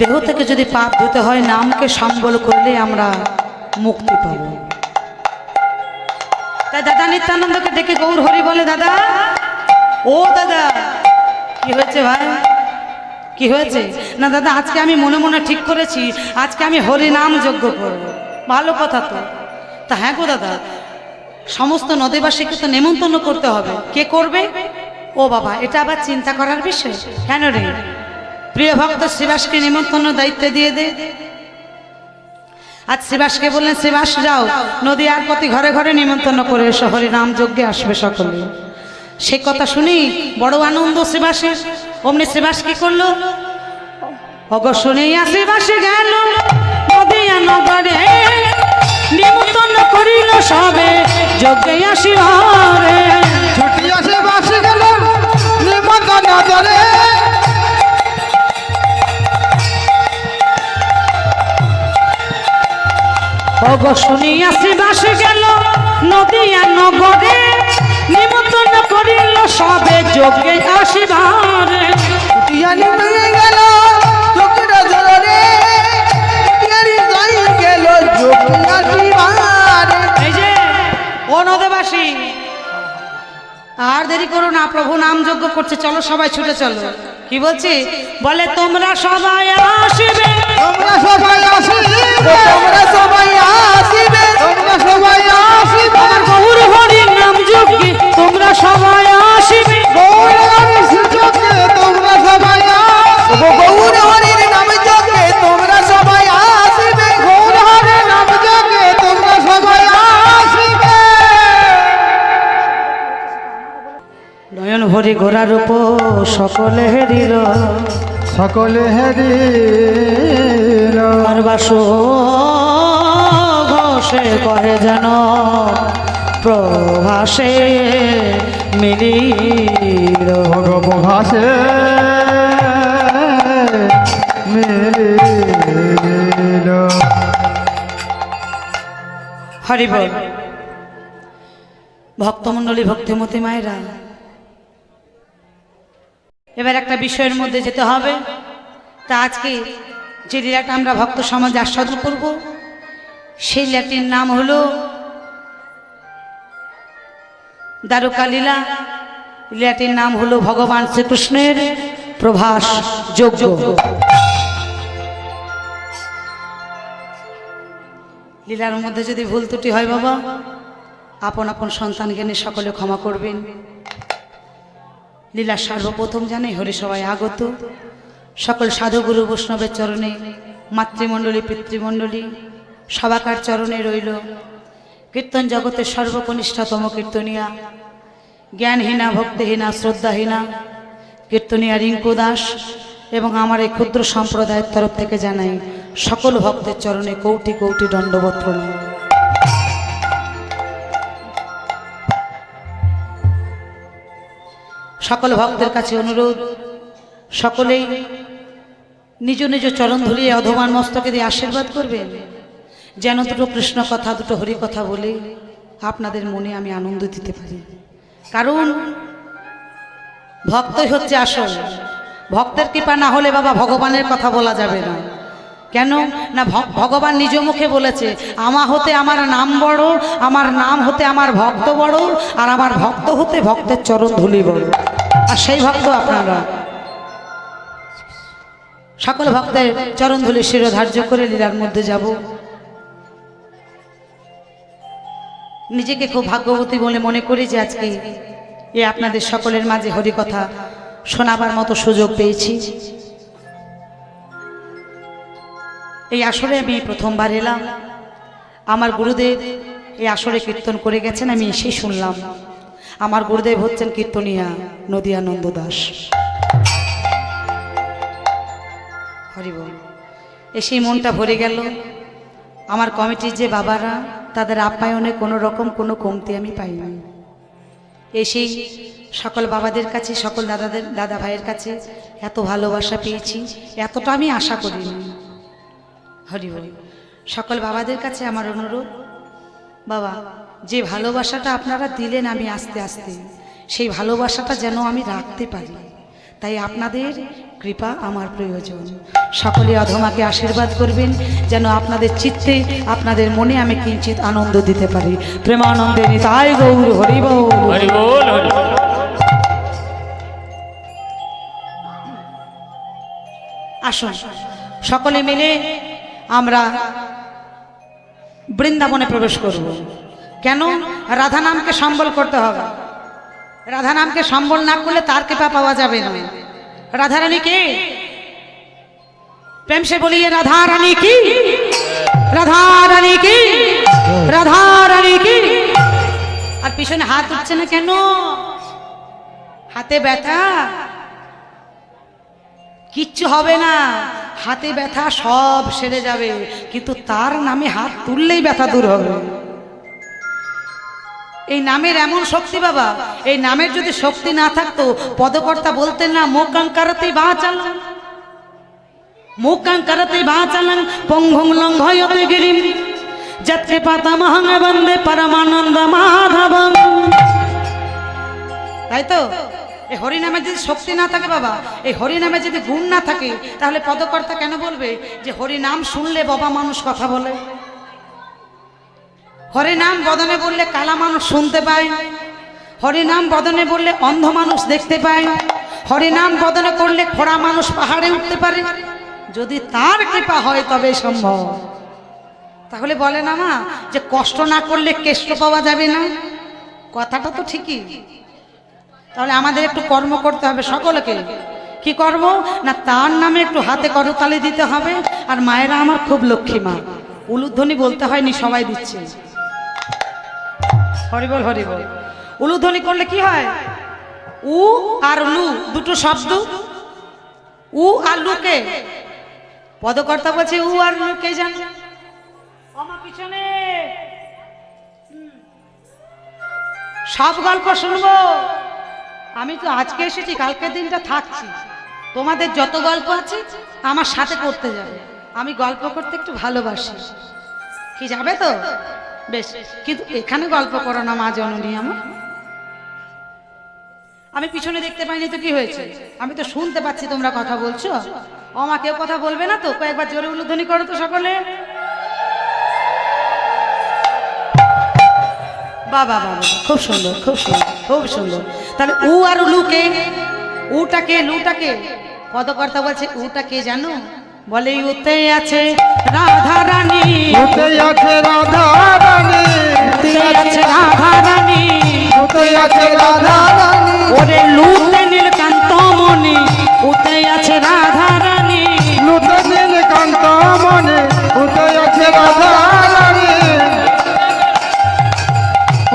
দেহ থেকে যদি পাপ ধুতে হয়, নামকে সম্বল করলে আমরা মুক্তি পাব। তাই দাদা নিত্যানন্দকে ডেকে গৌর হরি বলে, দাদা, ও দাদা, কি হয়েছে ভাই? কি হয়েছে? না দাদা, আজকে আমি মনে মনে ঠিক করেছি, আজকে আমি হরি নাম যজ্ঞ করব। ভালো কথা তো। তা হ্যাঁ গো দাদা, সমস্ত নদীবাসীকে তো নেমন্তন্ন করতে হবে। কে করবে? ও বাবা, এটা আবার চিন্তা করার বিষয়? কেন রে? প্রিয় ভক্ত শিবাসকে নিমন্ত্রণ দায়িত্ব দিয়ে দে। আজ শ্রীবাসকে বললেন, শ্রীবাস, যাও। নদী আর প্রতি ঘরে ঘরে নিমন্ত্রণ করে এসো। হরি নাম যজ্ঞে আসবে সকলে। সে কথা শুনি বড় আনন্দ শ্রীবাসের। অমনি শ্রীবাস কি করল? অগ শুনিয়া শ্রীবাসে গেল, নদিয়া নগরে নিমন্ত্রণ করিল সবে, যজ্ঞে আসিবারে ছুটি আসে বাসে গেল, নিমন্ত্রণ অগ শুনিয়া শ্রীবাসে গেল নদিয়া নগরে নিমন্ত্রণ করিল সবে যজ্ঞে আসিবারে। গেল নদবাসী আর দেরি করো না প্রভু নাম যজ্ঞ করছে চলো সবাই ছুটে চলো। কি বলছি? বলে তোমরা সবাই আসবে। তোমরা সবাই আসিবে। তোমরা সবাই আসিবে। তোমরা সবাই আসিবে। আমার গৌর হরির নাম যজ্ঞে তোমরা সবাই আসবে। গৌরবাণী সূচকে তোমরা সবাই আসিবে। গৌর হরির নাম যোগে তোমরা সবাই আসিবে। গৌর হরির নাম যোগে তোমরা সবাই আসিবে। নয়ন ভরি ঘোড়ার উপর সকলে হেরিল সকলে আর বাসো ঘোষে কহে যেন প্রভাসে মিলিল। ভগব ভাসে মিলিল। হরিবল ভক্তমণ্ডলী ভক্তিমতী মায়েরা এবার একটা বিষয়ের মধ্যে যেতে হবে। তা আজকে যে লীলাটা আমরা ভক্ত সমাজে আস্বাদন করব, সেই লীলাটির নাম হল দ্বারকা লীলা। লীলাটির নাম হলো ভগবান শ্রীকৃষ্ণের প্রভাস যোগ্য লীলার মধ্যে যদি ভুল ত্রুটি হয় বাবা, আপন আপন সন্তানকে নিয়ে সকলে ক্ষমা করবেন। লীলা সর্বপ্রথম জানে হরি সবাই আগত। সকল সাধুগুরু বৈষ্ণবের চরণে, মাতৃমণ্ডলী, পিতৃমণ্ডলী, সবাকার চরণে রইল। কীর্তন জগতের সর্বকনিষ্ঠতম কীর্তনিয়া। জ্ঞানহীনা, ভক্তিহীনা, শ্রদ্ধাহীনা, কীর্তনিয়া রিঙ্কু দাস এবং আমার এই ক্ষুদ্র সম্প্রদায়ের তরফ থেকে জানাই, সকল ভক্তের চরণে কৌটি কৌটি দণ্ডবোধ প্রণাম সকল ভক্তের কাছে অনুরোধ। সকলেই নিজ নিজ চরণ ধুলিয়ে অধমান মস্তকে দিয়ে আশীর্বাদ করবেন। যেন দুটো কৃষ্ণ কথা, দুটো হরি কথা বলে আপনাদের মনে আমি আনন্দ দিতে পারি। কারণ ভক্তই হচ্ছে আসল। ভক্তের কৃপা না হলে বাবা ভগবানের কথা বলা যাবে না। কেন? না ভগবান নিজ মুখে বলেছে, আমা হতে আমার নাম বড়, আমার নাম হতে আমার ভক্ত বড়, আর আমার ভক্ত হতে ভক্তের চরণ ধুলি বড়। আর সেই ভক্ত আপনারা। সকল ভক্তের চরণ ধুলি শিরোধার্য করে লীলার মধ্যে যাব। নিজেকে খুব ভাগ্যবতী বলে মনে করি যে আজকে এ আপনাদের সকলের মাঝে হরিকথা শোনাবার মতো সুযোগ পেয়েছি। এই আসরে আমি প্রথমবার এলাম। আমার গুরুদেব এই আসরে কীর্তন করে গেছেন, আমি এসেই শুনলাম। আমার গুরুদেব হচ্ছেন কীর্তনিয়া নদিয়ানন্দ দাস। হরিবল এসেই মনটা ভরে গেল। আমার কমিটির যে বাবারা, তাদের আপ্যায়নে কোনো রকম কোনো কমতি আমি পাইনি। এসেই সকল বাবাদের কাছে, সকল দাদাদের, দাদা ভাইয়ের কাছে এত ভালোবাসা পেয়েছি, এতটা আমি আশা করিনি। হরি হরি সকল বাবাদের কাছে আমার অনুরোধ, বাবা যে ভালোবাসাটা আপনারা দিলেন আমি আস্তে আস্তে সেই ভালোবাসাটা যেন আমি রাখতে পারি। তাই আপনাদের কৃপা আমার প্রয়োজন। সকলে অধমাকে আশীর্বাদ করবেন যেন আপনাদের চিত্তে আপনাদের মনে আমি কিঞ্চিত আনন্দ দিতে পারি। প্রেমানন্দে নিতাই গৌর হরিব আসুন সকলে মিলে আমরা বৃন্দাবনে প্রবেশ করব। কেন? রাধা নামকে সম্বল করতে হবে। রাধা নামকে সম্বল না করলে তার কৃপা পাওয়া যাবে না। রাধা রানী কে? প্রেম সে বলিয়ে রাধা রানী কি? রাধা রানী কি? রাধা রানী কি? আর পিছনে হাত উঠছে না কেন? হাতে ব্যথা? কিচ্ছু হবে না। হাতে ব্যথা সব সেরে যাবে। কিন্তু তার নামে হাত তুললেই ব্যথা দূর হবে। এই নামের এমন শক্তি বাবা, এই নামের যদি শক্তি না থাকতো, পদকর্তা বলতেন না, মুখ কাঙ্কারতে বা চালান মুখ কাঙ্কারতে বা চালান পঙ্গং লঙ্ঘয়তে গিরিম যাত্রে পাতা মহাঙ্গ বন্দে পরমানন্দ মাধবম। তাই তো? এই হরিনামে যদি শক্তি না থাকে বাবা, এই হরিনামে যদি গুণ না থাকে, তাহলে পদকর্তা কেন বলবে যে হরিনাম শুনলে বাবা মানুষ কথা বলে? হরিনাম বদনে বললে কালা মানুষ শুনতে পায়। হরিনাম বদনে বললে অন্ধ মানুষ দেখতে পায়। হরিনাম বদনে করলে খোড়া মানুষ পাহাড়ে উঠতে পারে। যদি তার কৃপা হয় তবে সম্ভব। তাহলে বলে না মা, যে কষ্ট না করলে কেষ্ট পাওয়া যাবে না। কথাটা তো ঠিকই। তাহলে আমাদের একটু কর্ম করতে হবে সকলকে। কি কর্ম? না তার নামে একটু হাতে করতালি দিতে হবে। আর মায়েরা আমার খুব লক্ষ্মী মা। উলুধ্বনি বলতে হয়নি, সবাই দিচ্ছে। হরিবল হরিবল। উলুধ্বনি করলে কি হয়? উ আর লু দুটো শব্দ। উ আর লুকে পদকর্তা বলছে উ আর লু কে জানে? আমার পিছনে। সব গল্প শুনব। আমি তো আজকে এসেছি কালকের দিনটা থাকছি। তোমাদের যত গল্প আছে আমার সাথে করতে যাবে। আমি গল্প করতে একটু ভালোবাসি। কি যাবে তো? বেশ, কিন্তু এখানে গল্প করো না মা জননী আমার আমি পিছনে দেখতে পাইনি তো কি হয়েছে? আমি তো শুনতে পাচ্ছি তোমরা কথা বলছো। ও মা, কেউ কথা বলবে না তো? কয়েকবার জোরে উলুধ্বনি করো তো সকলে। বাবা বাবা খুব সুন্দর খুব সুন্দর খুব সুন্দর। তাহলে উ আর লুকে উটাকে, লুটাকে? পদকর্তা বলছে উটাকে জানো? বলে উতে আছে রাধা রানী। উতে আছে রাধা রানী। উতে আছে রাধা রানী। উতে আছে রাধা রানী। ওরে লুতে নীলকান্ত মনি উতে আছে রাধা রানী। লুতে নীল কান্ত মনে উতে আছে রাধা রানী।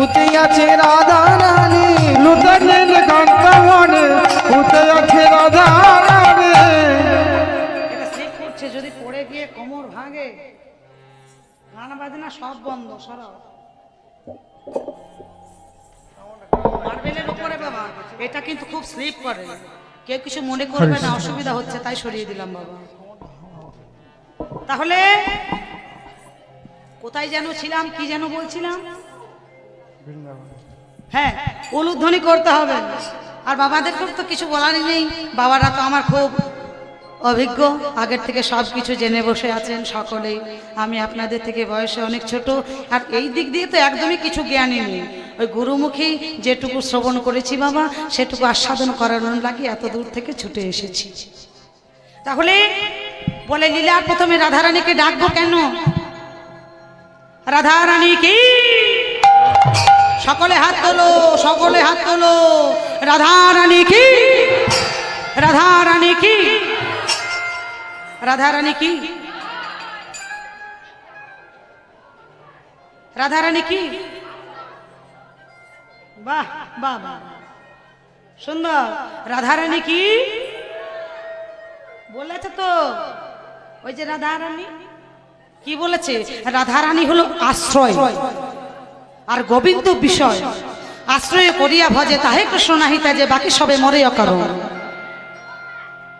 উতে আছে রাধা রানী। লুতে নীল কান্ত মনে উতে আছে রাধা গিয়ে কোমর ভাঙে। গান বাজনা সব বন্ধ বাবা, এটা কিন্তু খুব স্লিপ করে। কেউ কিছু মনে করবে না, অসুবিধা হচ্ছে, তাই সরিয়ে দিলাম বাবা। তাহলে, কোথায় যেন ছিলাম, কি যেন বলছিলাম? হ্যাঁ উলুধ্বনি করতে হবে। আর বাবাদেরকে তো কিছু বলারই নেই। বাবারা তো আমার খুব অভিজ্ঞ, আগের থেকে সব কিছু জেনে বসে আছেন সকলেই। আমি আপনাদের থেকে বয়সে অনেক ছোট, আর এই দিক দিয়ে তো একদমই কিছু জ্ঞানই নেই। ওই গুরুমুখী যেটুকু শ্রবণ করেছি বাবা, সেটুকু আস্বাদন করানোর লাগে এত দূর থেকে ছুটে এসেছি। তাহলে বলে লীলার প্রথমে রাধারানীকে ডাকবো কেন? রাধারানী কি? সকলে হাত তোলো, সকলে হাত তোলো। রাধা রানী কি? রাধা রানী কি? রাধা রানী কি? রাধা রানী কি? বাহ বাহ বাহ সুন্দর। রাধা রানী কি? বলেছে তো। ওই যে রাধা রানী কি বলেছে? রাধা রানী হলো আশ্রয়। আর গোবিন্দ বিষয়। আশ্রয় করিয়া ভজে তাহে কৃষ্ণ নাহিতা যে বাকি সবে মরে অকারণ।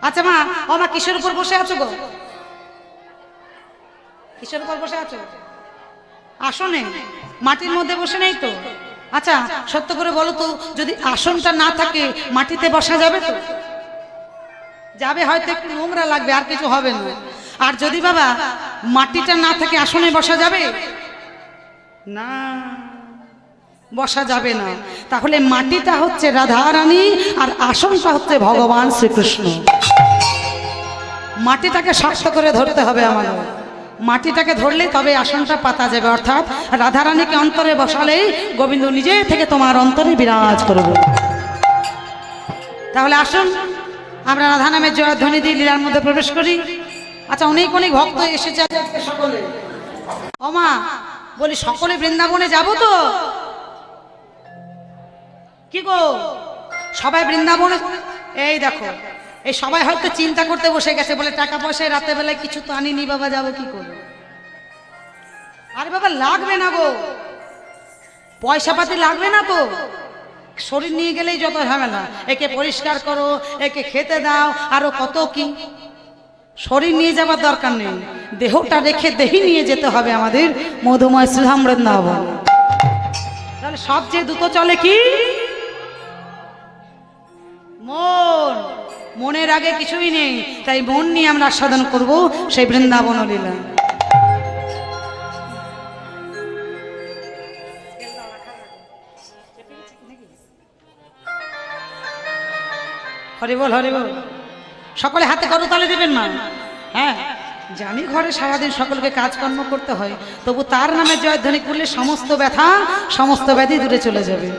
আচ্ছা মা, ও মা কিসের উপর বসে আছো গো? কিসের উপর বসে আছো? আসনে? মাটির মধ্যে বসে নেই তো? আচ্ছা সত্য করে বলো তো, যদি আসনটা না থাকে, মাটিতে বসা যাবে তো? যাবে হয়তো একটু নোংরা লাগবে, আর কিছু হবে না। আর যদি বাবা, মাটিটা না থাকে, আসনে বসা যাবে? না। বসা যাবে না। তাহলে মাটিটা হচ্ছে রাধারানী আর আসনটা হচ্ছে ভগবান শ্রীকৃষ্ণ। মাটিটাকে শক্ত করে ধরতে হবে আমাদের। মাটিটাকে ধরলে তবে আসনটা পাতা যাবে। অর্থাৎ রাধারানীকে অন্তরে বসালেই গোবিন্দ নিজে থেকে তোমার অন্তরে বিরাজ করবে। তাহলে আসুন, আমরা রাধা নামের জয়ধ্বনি দিয়ে লীলার মধ্যে প্রবেশ করি। আচ্ছা অনেক অনেক ভক্ত এসেছে সকলে। ও মা, বলি সকলে বৃন্দাবনে যাব তো? কি গো? সবাই বৃন্দাবনে এই দেখো, এই সবাই হয়তো চিন্তা করতে বসে গেছে, বলে টাকা পয়সায় রাতে বেলায় কিছু তো আনিনি, বাবা, যাব কি করে আরে বাবা, লাগবে না গো। পয়সা পাতি লাগবে না তো। শরীর নিয়ে গেলেই যত ঝামেলা। একে পরিষ্কার করো, একে খেতে দাও, আরও কত কি? শরীর নিয়ে যাবার দরকার নেই। দেহটা রেখে দেহি নিয়ে যেতে হবে আমাদের মধুময় শ্রীধাম বৃন্দাবন। তাহলে সবচেয়ে দ্রুত চলে কি? মন। মনের আগে কিছুই নেই, তাই মন নিয়ে আমরা আস্বাদন করব সেই বৃন্দাবন লীলা। হরি বল হরি বল। সকলে হাতে করতালে দেবেন মা হ্যাঁ জানি ঘরে সারাদিন সকলকে কাজকর্ম করতে হয়, তবু তার নামে জয়ধ্বনি করলে সমস্ত ব্যথা, সমস্ত ব্যাধি দূরে চলে যাবে।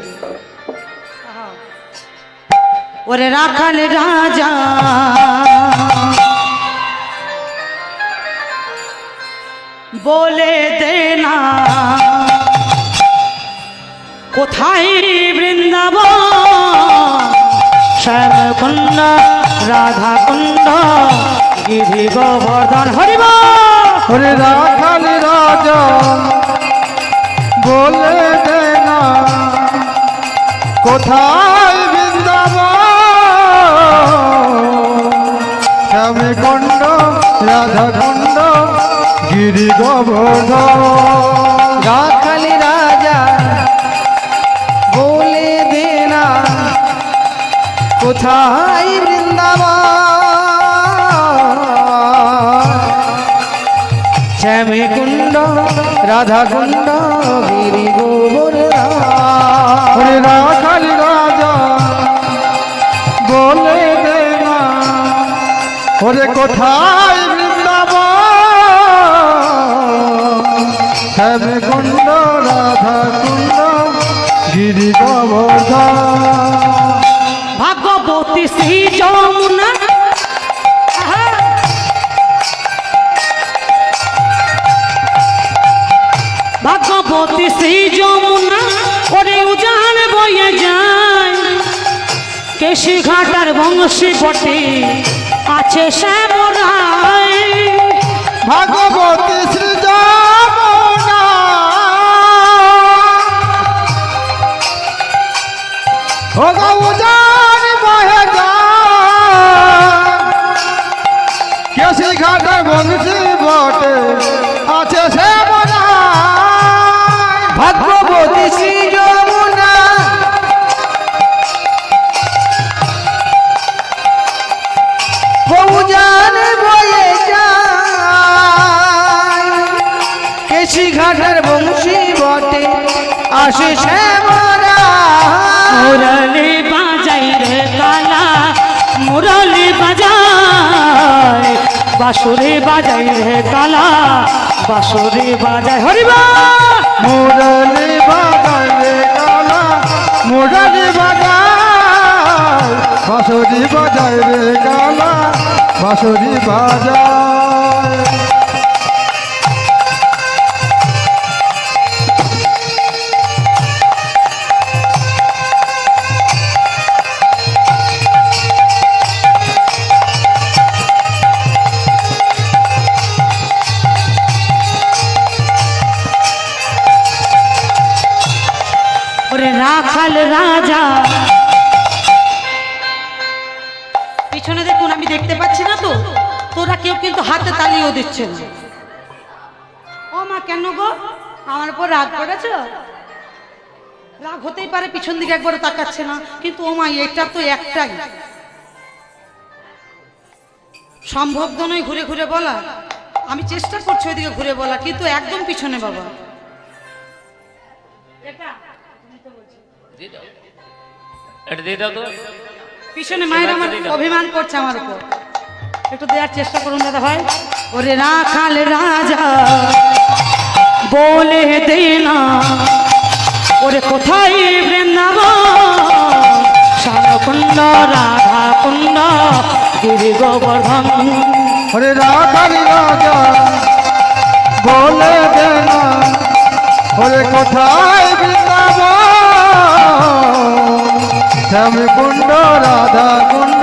ওরে রাখাল রাজা। বলে দে না। কোথায় বৃন্দাবন? শ্যামকুণ্ড রাধা কুণ্ড গিরি গোবর্ধন হরিব হরে রাখাল রাজা, বলে দে না। কোথায় রাধা কণ্ড গিরি গোবর্ধন। রাখালি রাজা বলে দে না কোথায় শ্যামে কুণ্ড রাধা কুণ্ড গিরি গোবর রাখালি রাজা বলে দে না ওরে কোথায় কেশি ঘাটার বংশী বটে। আছে শ্যামরায়। ভাগবতী শ্রী যমুনা ও গৌজান বহে কেসি ঘাটে বংশী মুরলি বাজাই রে কালা, মুরলি বাজাই, বাঁশুরি বাজাই রে কালা, বাঁশুরি বাজাই। হরিবা মুরলি বাজায় রে কালা, মুরলি বাজায় বাঁশরি বাজায় রে কালা, বাঁশরি বাজায় রাখাল রাজা। পিছনে দেখুন আমি দেখতে পাচ্ছি না তো? তোরা কেউ কিন্তু হাতে তালিও দিচ্ছে না। ও মা কেন গো? আমার উপর রাগ করেছ? রাগ হতেই পারে পিছন দিকে একবার তাকাচ্ছে না। কিন্তু ও মা এটা তো একটাই। সম্ভব তো নয় ঘুরে ঘুরে বলা। আমি চেষ্টা করছি ওইদিকে ঘুরে বলা কিন্তু একদম পিছনে বাবা। এটা দিয়ে দাও। তো। পিছনে মায়ের আমার অভিমান করছে আমার উপর। একটু দেওয়ার চেষ্টা করুন দাদা ভাই। ওরে রাখাল রাজা বলে দে না ওরে কোথায় বৃন্দাবন? শ্যামকুণ্ড রাধা কুণ্ড গিরি গোবর্ধন। হরে রাখালি রাজা বলে দে না হরে কোথায় শ্যামে কুণ্ড রাধা কুণ্ড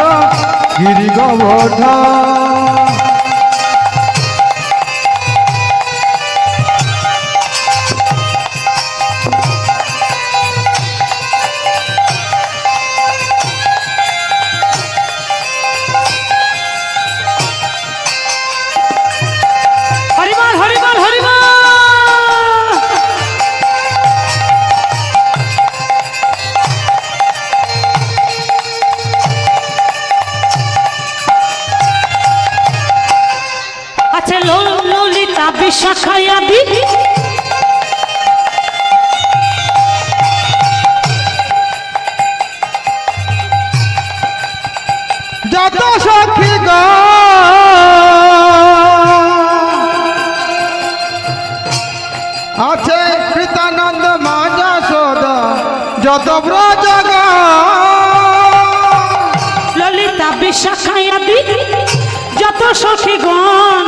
গিরি ললিতা বিশাখায়া দিদি যত সখী গো। আছে কৃতানন্দ মাজা সদা যত ব্রজ ললিতা বিশাখায়া দিদি যত সখীগণ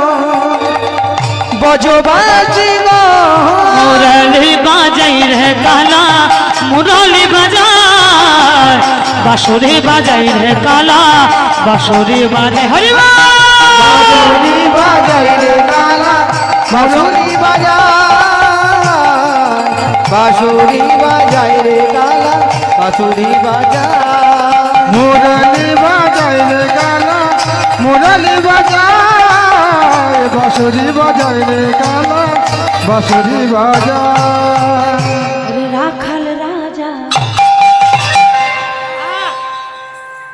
বজবাজি গো মুরলি বাজাই রে কালা মুরলি বাজাই। বাঁশুরি বাজাই রে কালা বাঁশুরি বাজাই। বাঁশুরি বাজাই রে কালা বাঁশুরি বাজায় বাঁশুরি বাজাই রে কালা বাঁশুরি বাজায় মুরলি বাজাই রে কালা মুরলি বাজায় বাঁশুরি বাজাই রে কালা বাঁশুরি বাজায়। রাখাল রাজা।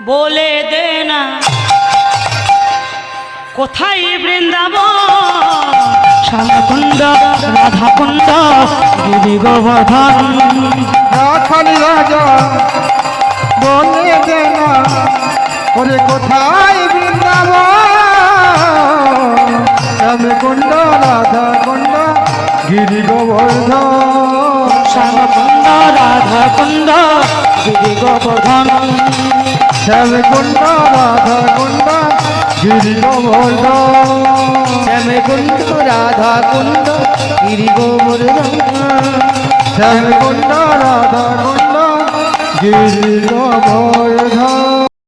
বলে দে না কোথায় বৃন্দাবন? শ্যামকুণ্ড রাধাকুণ্ড গিরি গোবর্ধন। রাখালি রাজা বলে দে না ওরে কোথায় বৃন্দাবন? আমি কুণ্ড রাধা কুণ্ড গিরি গোবর্ধন। শ্যামকুণ্ড রাধাকুণ্ড গিরি গোবর্ধন। শ্যাম কুণ্ড রাধা কুণ্ড গিরি গোবর্ধন। শ্যাম কুণ্ড রাধা কুণ্ড গিরি গোবর্ধন। শ্যাম কুণ্ড রাধা কুণ্ড গিরি গোবর্ধন।